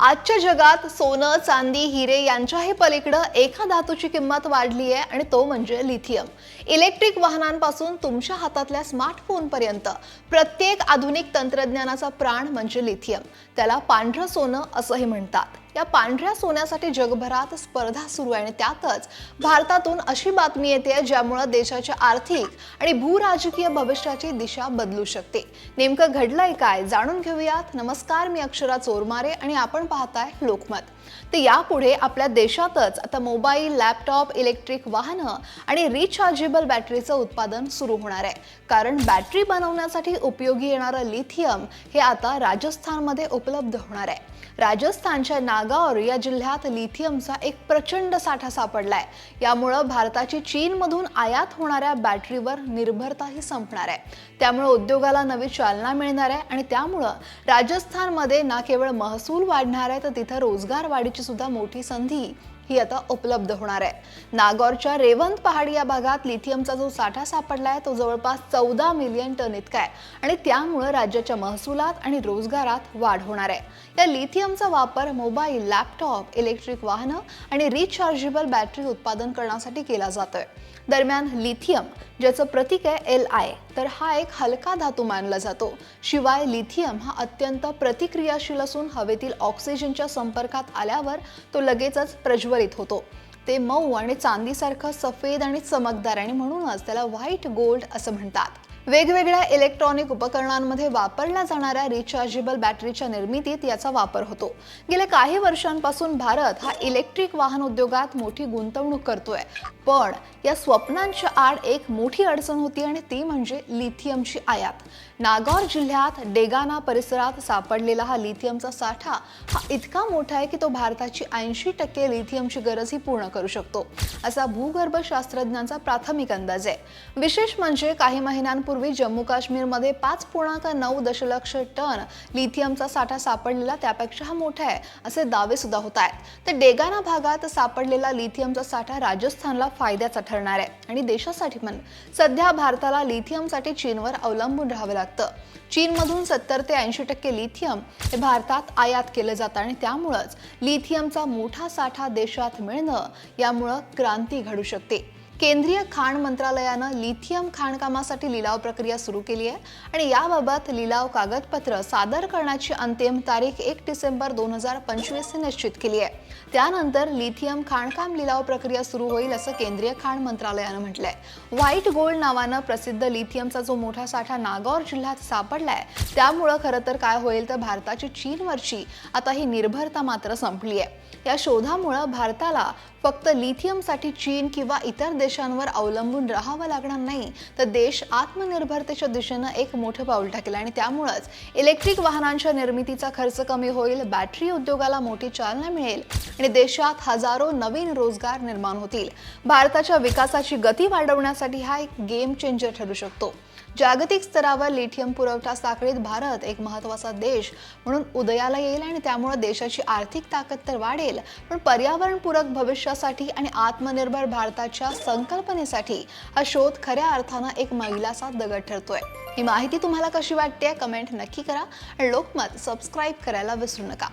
आजच्या जगात सोनं चांदी हिरे यांच्याही पलीकडं एका धातूची किंमत वाढली आहे आणि तो म्हणजे लिथियम. इलेक्ट्रिक वाहनांपासून तुमच्या हातातल्या स्मार्टफोनपर्यंत प्रत्येक आधुनिक तंत्रज्ञानाचा प्राण म्हणजे लिथियम. त्याला पांढरं सोनं असंही म्हणतात. या पांढऱ्या सोन्यासाठी जगभरात स्पर्धा सुरू आहे आणि त्यातच भारतातून अशी बातमी येते ज्यामुळं देशाच्या आर्थिक आणि भूराजकीय भविष्याची दिशा बदलू शकते. नेमकं घडलंय काय जाणून घेऊयात. नमस्कार मी अक्षरा चोरमारे आणि आपण पाहताय लोकमत. तर यापुढे आपल्या देशातच आता मोबाईल लॅपटॉप इलेक्ट्रिक वाहनं आणि रिचार्जेबल बॅटरीचं उत्पादन सुरू होणार आहे. कारण बॅटरी बनवण्यासाठी उपयोगी येणारं लिथियम हे आता राजस्थानमध्ये उपलब्ध होणार आहे. राजस्थानच्या नागावर या जिल्ह्यात लिथियमचा एक प्रचंड साठा सापडलाय. यामुळं भारताची चीनमधून आयात होणाऱ्या बॅटरीवर निर्भरताही संपणार आहे. त्यामुळे उद्योगाला नवी चालना मिळणार आहे आणि त्यामुळं राजस्थानमध्ये ना केवळ महसूल वाढणार आहे तर तिथं रोजगार वाढ वाढीची सुद्धा मोठी संधी ही आता उपलब्ध होणार आहे. नागौरच्या रेवंत पहाडी या भागात लिथियमचा जो साठा सापडला आहे तो जवळपास चौदा मिलियन टन इतका आहे. आणि त्यामुळं राज्याच्या महसुलात आणि रोजगारात वाढ होणार आहे. या लिथियमचा वापर मोबाईल लॅपटॉप इलेक्ट्रिक वाहनं आणि रिचार्जेबल बॅटरी उत्पादन करण्यासाठी केला जातोय. दरम्यान लिथियम ज्याचं प्रतीक आहे एल आय तर हा एक हलका धातू मानला जातो. शिवाय लिथियम हा अत्यंत प्रतिक्रियाशील असून हवेतील ऑक्सिजनच्या संपर्कात आल्यावर तो लगेचच प्रज्वलित होतो. ते मऊ आणि चांदीसारखं सफेद आणि चमकदार आणि म्हणूनच त्याला व्हाईट गोल्ड असं म्हणतात. वेगवेगळ्या इलेक्ट्रॉनिक उपकरणांमध्ये वापरल्या जाणाऱ्या रिचार्जेबल बॅटरीच्या निर्मितीत याचा वापर होतो. गेल्या काही वर्षांपासून भारत हा इलेक्ट्रिक वाहन उद्योगात मोठी गुंतवणूक करतोय. पण या स्वप्नांच्या आड एक मोठी अडचण होती आणि ती म्हणजे लिथियमची आयात. नागौर जिल्ह्यात डेगाना परिसरात सापडलेला हा लिथियमचा साठा हा इतका मोठा आहे की तो भारताची ऐंशी टक्के लिथियमची गरजही पूर्ण करू शकतो. असा भूगर्भशास्त्रज्ञांचा प्राथमिक अंदाज आहे. विशेष म्हणजे काही महिन्यांपूर्वी जम्मू काश्मीरमध्ये पाच पूर्णांक नऊ दशलक्ष टन लिथियमचा साठा सापडलेला त्यापेक्षा हा मोठा आहे असे दावे सुद्धा होत आहेत. तर डेगाना भागात सापडलेला लिथियमचा साठा राजस्थानला फायद्याचा ठरणार आहे आणि देशासाठी पण. सध्या भारताला लिथियमसाठी चीनवर अवलंबून राहावं लागतं. चीनमधून सत्तर ते ऐंशी टक्के लिथियम हे भारतात आयात केलं जातं आणि त्यामुळंच लिथियमचा मोठा साठा देशात मिळणं यामुळं क्रांती घडू शकते. केंद्रीय खाण मंत्रालयानं लिथियम खाणकामासाठी लिलाव प्रक्रिया सुरू केली आहे आणि याबाबत लिलाव कागदपत्र सादर करण्याची अंतिम तारीख एक डिसेंबर दोन हजार पंचवीस निश्चित केली आहे. त्यानंतर लिथियम खाणकाम लिलाव प्रक्रिया सुरू होईल असं केंद्रीय खाण मंत्रालयानं म्हटलंय. व्हाईट गोल्ड नावानं प्रसिद्ध लिथियमचा जो मोठा साठा नागौर जिल्ह्यात सापडलाय त्यामुळं खरं तर काय होईल तर भारताची चीनवरची आता ही निर्भरता मात्र संपली आहे. या शोधामुळं भारताला फक्त लिथियमसाठी चीन किंवा इतर देश देशांवर अवलंबून राहावं लागणार नाही तर देश आत्मनिर्भरतेच्या दिशेनं एक मोठं पाऊल टाकेल आणि त्यामुळंच इलेक्ट्रिक वाहनांच्या निर्मितीचा खर्च कमी होईल बॅटरी उद्योगाला मोठी चालना मिळेल आणि देशात हजारो नवीन रोजगार निर्माण होतील. भारताच्या विकासाची गती वाढवण्यासाठी हा एक गेम चेंजर ठरू शकतो. जागतिक स्तरावर लिथियम पुरवठा साखळीत भारत एक महत्त्वाचा देश म्हणून उदयाला येईल आणि त्यामुळे देशाची आर्थिक ताकद तर वाढेल पण पर्यावरणपूरक भविष्यासाठी आणि आत्मनिर्भर भारताच्या संकल्पनेसाठी हा शोध खऱ्या अर्थानं एक मैलाचा दगड ठरतोय. ही माहिती तुम्हाला कशी वाटते कमेंट नक्की करा आणि लोकमत सबस्क्राईब करायला विसरू नका.